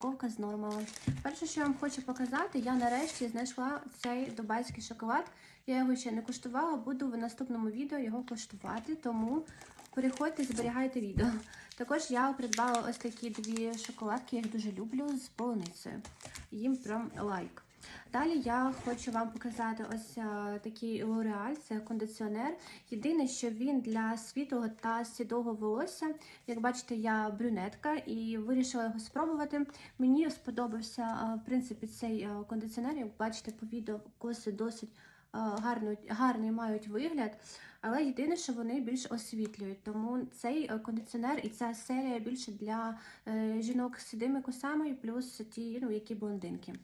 Ковка з нормами. Перше, що я вам хочу показати, я нарешті знайшла цей дубайський шоколад. Я його ще не куштувала, буду в наступному відео його куштувати, тому переходьте, зберігайте відео. Також я придбала ось такі дві шоколадки, я їх дуже люблю з полуницею. Їм прям лайк. Далі я хочу вам показати ось а, такий L'Oreal, це кондиціонер. Єдине, що він для світлого та сідого волосся. Як бачите, я брюнетка і вирішила його спробувати. Мені сподобався а, в принципі цей а, кондиціонер. Як бачите, по відео коси досить а, гарно, гарний мають вигляд. Але єдине, що вони більш освітлюють. Тому цей е, кондиціонер і ця серія більше для е, жінок з сідими косами, плюс ті, ну, які блондинки.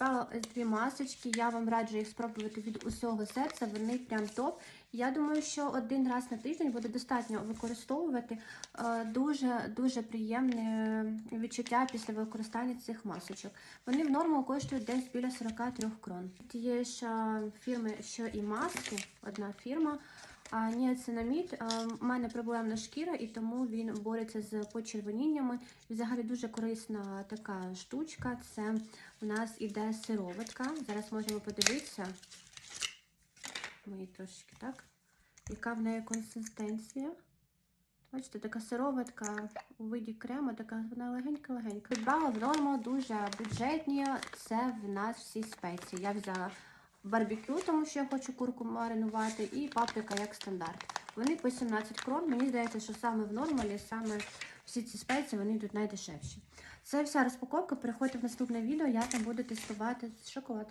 Придбала ось дві масочки, я вам раджу їх спробувати від усього серця, вони прям топ. Я думаю, що один раз на тиждень буде достатньо використовувати. Е, Дуже дуже приємне відчуття після використання цих масочок. Вони в норму коштують десь біля 43 крон. Є ще фірми, що і маски, одна фірма. Ніацинамід, у мене проблемна шкіра, і тому він бореться з почервоніннями. Взагалі дуже корисна така штучка. Це у нас іде сироватка. Зараз можемо подивитися. Мої трошки так. Яка в неї консистенція? Бачите, така сироватка у виді крему, така вона легенька-легенька. Придбала в норму дуже бюджетні. Це в нас всі спеції. Я взяла барбекю, тому що я хочу курку маринувати, і паприка як стандарт. Вони по 17 крон. Мені здається, що саме в нормалі, саме всі ці спеції вони йдуть найдешевші. Це вся розпаковка. Переходьте в наступне відео, я там буду тестувати шоколад.